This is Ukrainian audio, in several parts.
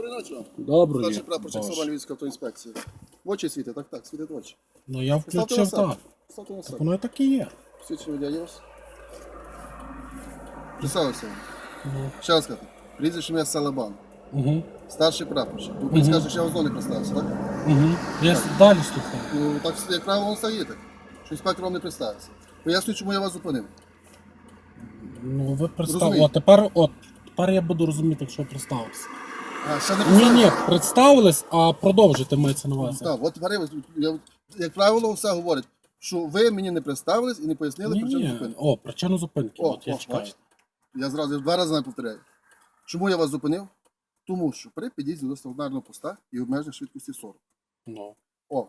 Доброї ночі вам. Добре. Старший прапорщик Сова Львівської автоінспекції. В очі світи, так, так, світить в очі. Ну я Ставте на включив себе. так. Ставте на себе. Воно так і є. Свідчення водія є у вас? Представився вам. Ну. Ще раз кажу. Прізвище ім'я Салабан. Угу. Старший прапорщик. Ви мені скажете, що я вам знову не представився, так? Угу. Я с- далі слухаю. Ну, так, як правило, воно стає так. Що інспектор вам не представився. Пояснюю, чому я вас зупинив. Ну ви представ... Розумію. О, тепер, от, тепер я буду розуміти, якщо представився. А, ще не Ні, ні, представились, а продовжити мається на увазі. Так, от тепер я, як правило, все говорить, що ви мені не представились і не пояснили Ні, причину ні. зупинки. О, причину зупинки. О, от я о, чекаю. бачите. Я зразу я два рази не повторяю. Чому я вас зупинив? Тому що при під'їзді до стаціонарного поста і обмеження швидкості 40. Ну, О,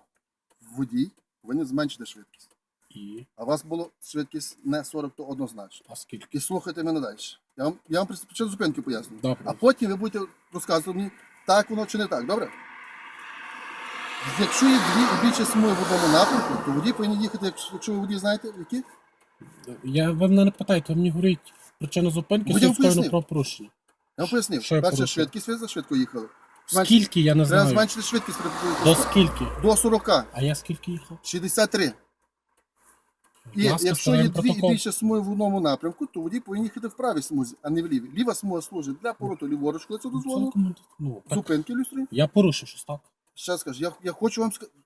водій повинен зменшити швидкість. і. А у вас було швидкість не 40, то однозначно. А скільки? І слухайте мене далі. Я вам, я вам при- причину зупинки поясню. Добре. А потім ви будете розказувати мені, так воно чи не так, добре? Якщо є дві і більше смуги в одному напрямку, то водій повинен їхати, якщо- якщо ви водій знаєте, які? Я ви мене не питайте, ви мені говоріть причину зупинки Ну, я вам сільського пояснив. правопорушення. Я вам пояснив. Що я Перша швидкість, ви за швидко їхали. Скільки я не Треба знаю. зменшити швидкість при До скільки? до 40, А я скільки їхав? 63. І ласка, якщо є дві і більше смуги в одному напрямку, то водій повинен їхати в правій смузі, а не в лівій. Ліва смуга служить для повороту ліворуч, коли це дозволено, Ну, так, зупинки люстрі. я порушив щось, так? Ще скажу, я, я хочу вам сказати.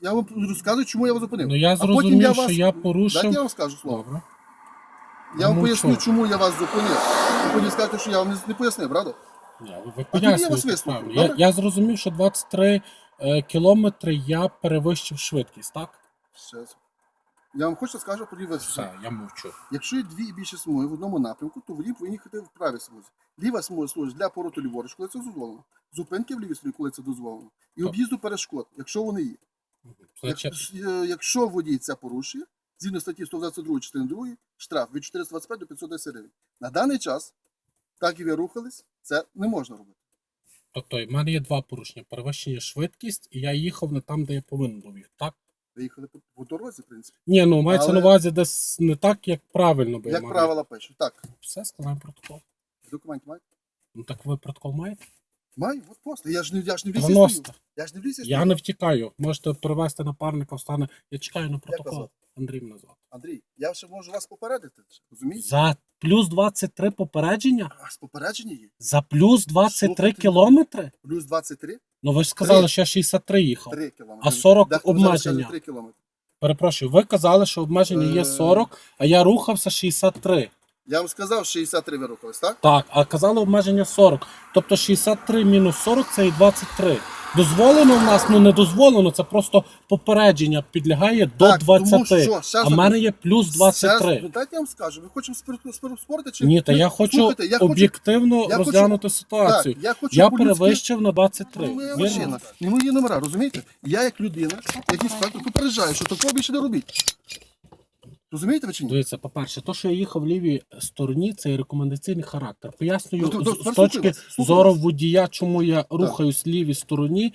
Я вам розказую, чому я вас зупинив. Ну я А потім зрозумів, я що вас- я Дайте я вам скажу слово. Добре. Я вам Ну, поясню, що? чому я вас зупинив. Ви потім скажете, що я вам не, не пояснив, правда? Ні, ви- ви тоді я вас вислухаю, правильно. Я, добре? я зрозумів, що 23 е, кілометри я перевищив швидкість, так? Ще раз. Я вам хочу скажу, тоді ви Все, я мовчу. Якщо є дві і більше смуги в одному напрямку, то водій повинен їхати в правій смузі. Ліва смуга служить для повороту ліворуч, коли це дозволено. Зупинки в лівій смузі, коли це дозволено. І об'їзду перешкод, якщо вони є. Як- е, якщо водій це порушує, згідно статті 122 частини 2, штраф від 425 до 510 гривень. На даний час, так і ви рухались, це не можна робити. тобто, в мене є два порушення: перевищення швидкість, і я їхав не там, де я повинен був їхати, так? Ви їхали по, дорозі, в принципі. Ні, ну мається Але- на увазі десь не так, як правильно би я Як мав. правила пишуть. Так, Все, складаємо протокол. документ маєте? Ну так ви протокол маєте? Маю, от просто. Я ж не, я ж не в лісі стою. Я ж не в лісі Я стою. не втікаю. Можете привезти напарника, встане. Я чекаю на протокол. звати? Андрій мене звати. Андрій, я ще можу вас попередити. Розумієте? За плюс 23 попередження? У вас попередження є. За плюс 23 Слухайте. кілометри? Плюс 23, Ну ви ж сказали, Три. що я 63 їхав. 3 кілометри. А 40 Дехто обмеження. 3 кілометри. Перепрошую, ви казали, що обмеження є Е. 40, а я рухався 63. Я вам сказав, 63 ви рухались, так? Так, а казали обмеження 40. Тобто 63 мінус 40 це і 23. Дозволено в нас, ну не дозволено, це просто попередження підлягає до Так, тому 20. що, ще а в мене є плюс Зараз, 23. ну, дайте я вам скажу, ви хочемо спор- спор- спорити чи Ні, та ви- я хочу Слухайте, я хочу- об'єктивно я хочу- розглянути ситуацію. Так, я хочу по-людськи- перевищив на 23. Ну, моя Вірно? машина, не мої номера, розумієте? Я як людина, як інспектор, попереджаю, що такого більше не робіть. Розумієте ви чи ні? Дивіться, по-перше, то, що я їхав в лівій стороні, це є рекомендаційний характер. Пояснюю Ну, то- з, то- з тепер точки вас, зору водія, чому я рухаюсь в лівій стороні.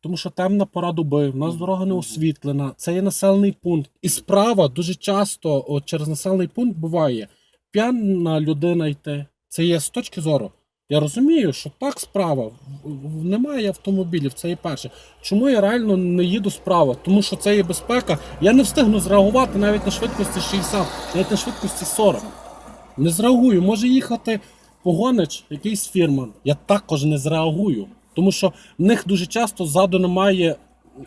Тому що темна пора доби, в нас дорога не освітлена, це є населений пункт. І справа дуже часто от через населений пункт буває п'яна людина йти. Це є з точки зору. Я розумію, що так справа. Немає автомобілів, це є перше. Чому я реально не їду справа? Тому що це є безпека. Я не встигну зреагувати навіть на швидкості 60, навіть на швидкості 40. Не зреагую. Може їхати погонич, якийсь фірман. Я також не зреагую. Тому що в них дуже часто ззаду немає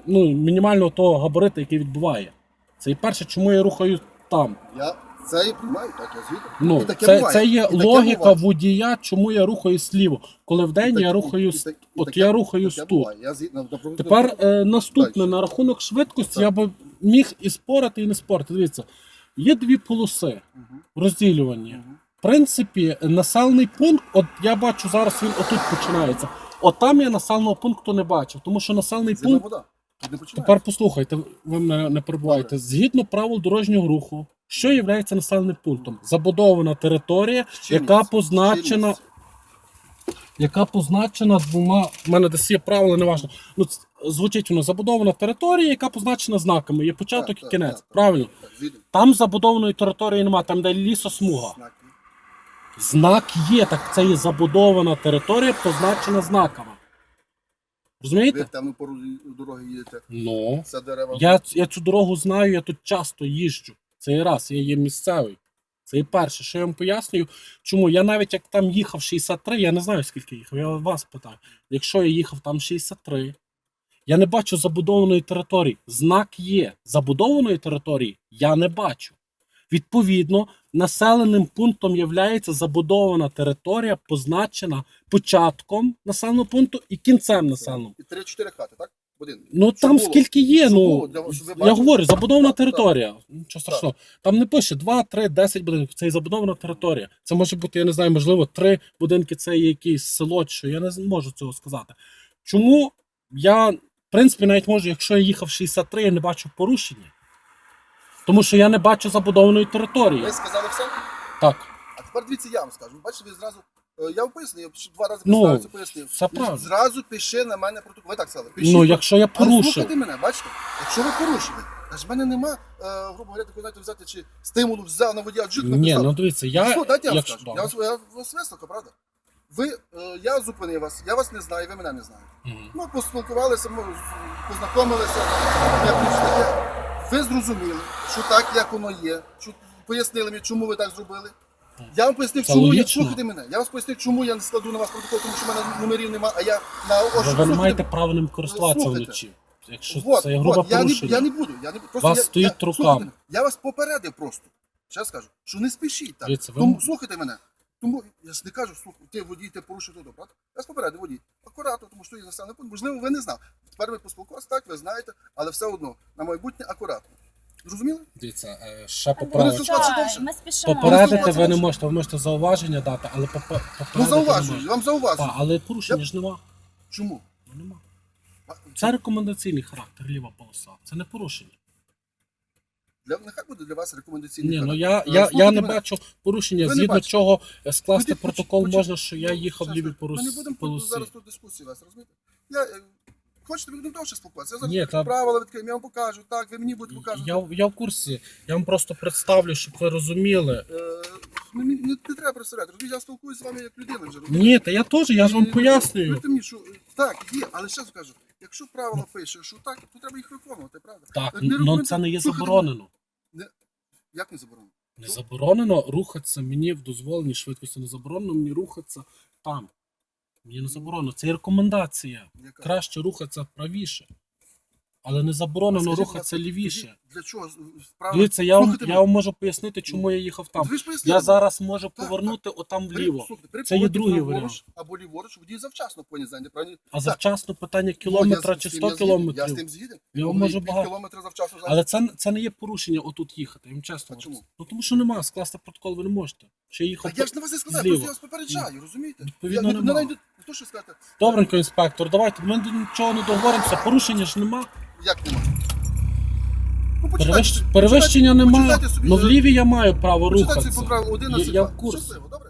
ну, мінімального того габариту, який відбуває. Це і перше, чому я рухаю там. Я це і приймаю, так, я звідти. Ну, це, це є І логіка водія, чому я рухаю сліво. Коли вдень І я так- рухаю і- і і от я рухаюсь тут. Я згідно- наприклад, Тепер е, наступне на рахунок швидкості Так. я би міг і спорити, і не спорити. Дивіться, є дві полоси мгм. В принципі, населений пункт, от я бачу зараз він отут починається. От там я населеного пункту не бачив, тому що населений Зимна пункт. вода. Тут не починається. Тепер послухайте, ви мене не перебуваєте. Згідно правил дорожнього руху, що є населеним пунктом? Забудована територія, яка позначена, яка позначена двома. У мене десь є правила, не важливо. Ну, звучить воно забудована територія, яка позначена знаками. Є початок Так, і кінець. так, так. Правильно? Так. Там забудованої території немає, там де лісосмуга. Знак є, так це є забудована територія, позначена знаками. Розумієте? в темну пору дороги їдете. Ну. Це дерева. Я, я цю дорогу знаю, я тут часто їжджу. Це і раз, я є місцевий. Це і перше, що я вам пояснюю. Чому? Я навіть як там їхав 63, я не знаю скільки їхав, я вас питаю. Якщо я їхав там 63, я не бачу забудованої території. Знак є. Забудованої території я не бачу. Відповідно, населеним пунктом є забудована територія, позначена початком населеного пункту і кінцем населеного. І 3-4 хати, так? Будинки. Ну там скільки є, Щоб ну для- щоб ви я бачили. говорю, забудована Так, так. територія. Нічого страшного. Там не пише 2, 3, 10 будинків. Це і забудована територія. Це може бути, я не знаю, можливо, 3 будинки це є якийсь село, чи що я не можу цього сказати. Чому я, в принципі, навіть можу, якщо я їхав 63, я не бачу порушення. Тому що я не бачу забудованої території. Ви сказали все? Так. А тепер дивіться, я вам скажу. Бачите, ви зразу. Е, Я пояснив, я два рази Ну, представився, пояснив. Ви. Зразу пиши на мене протокол. Ви так сказали. Пишіть. Ну, якщо я порушив. слухайте мене, бачите? Якщо ви порушили, аж в мене нема, е, грубо говоря, такого, знаєте, взяти чи стимулу взяв на водія джик Ні, ну дивіться, я. Що, дайте я вам якщо- скажу. Я вас, я вас вислухав, правда? Ви, е, я зупинив вас, я вас не знаю, ви мене не знаєте. Мгм. Ну, поспілкувалися, ми познайомилися, я більш таке. Ви зрозуміли, що так, як воно є, що пояснили мені, чому ви так зробили. Я вам пояснив, Це чому я слухайте мене. Я вам пояснив, чому я не складу на вас протокол, тому що в мене номерів немає, а я на Ви, ви не Слухайте маєте права ним користуватися Слухайте. вночі. Якщо Вот, це є грубе вот, я, не, порушення. я не буду. Я не, просто Вас я, стоїть я, руками. слухайте мене, Я вас попередив просто. Ще скажу, що не спішіть так. Дивіться, ви- Тому слухайте мене. Тому я ж не кажу, слухай, ти водій, ти порушив то, правда? Я вас попередив водій. Акуратно, тому що є населений пункт. Можливо, ви не знали. Тепер ви поспілкувалися, так, ви знаєте, але все одно на майбутнє акуратно. Зрозуміли? Дивіться, е, ще Вони поправити. Так. Ми спішимо. Попередити ви не можете, ви можете зауваження дати, але попе- Ну не зауважую, можете. вам зауважую. Але порушення ж нема. Чому? Ну, нема. А, Це рекомендаційний характер, ліва полоса. Це не порушення. Для, нехай буде для вас рекомендаційний Ні, ну характер. я, Е, я, я слухайте не мене. бачу порушення, Ви не згідно бачите. чого е, скласти Тоді протокол поч- можна, що я їхав в Щас, лівій Ми не будемо зараз тут дискусії вести, розумієте? Я, е, хочете, будемо довше спілкуватися. Я зараз Ні, та- правила відкриємо, я вам покажу, так, ви мені будете покажете. Я, я в курсі. Я вам просто представлю, щоб ви розуміли. Е, ну, не, не, не треба представляти, розумієте, я спілкуюся з вами як людина вже. розумієте? Ні, та я теж, я ж вам І, пояснюю. повірте мені, що, е, так, є, але ще скажу, якщо правила пише, що так, то треба їх виконувати, правда? Так, Не ну це не є Слухайте, заборонено. Як не заборонено? Не заборонено рухатися мені в дозволеній швидкості. Не заборонено мені рухатися там. Мені не заборонено. Це є рекомендація. Яка? Краще рухатися правіше. Але не заборонено Скажіть, рухатися будь ласка, лівіше. Для чого з Дивіться, я вам, Слухайте я мене. вам можу пояснити, чому я їхав там. Ви ж пояснили. Я зараз можу Так, повернути отам При- вліво. слухайте, при Це є другий праворуч варіант. Або ліворуч, водій завчасно повинні правильно? А завчасно питання Ну, кілометра я чи з 100 я згідний, Я з кілометрів. тим згіден. Я можу пів багато. кілометра завчасно. Але це, це не є порушення отут їхати, я вам чесно. А говорю. чому? Ну тому що немає, скласти протокол ви не можете. Ще їхав. Так я ж на вас і сказав, зліва. просто я вас попереджаю, розумієте? Відповідно, я, нема. не то, що сказати, Добренько, інспектор, давайте, ми до нічого не договоримося, порушення ж нема. як нема. Ну, Перевищ... почитайте- Перевищення немає. почитайте собі, Ну в ліві лівій я маю право Почитайте рухатися. по правилу 11. Я, я в курсі. Щасливо, добре?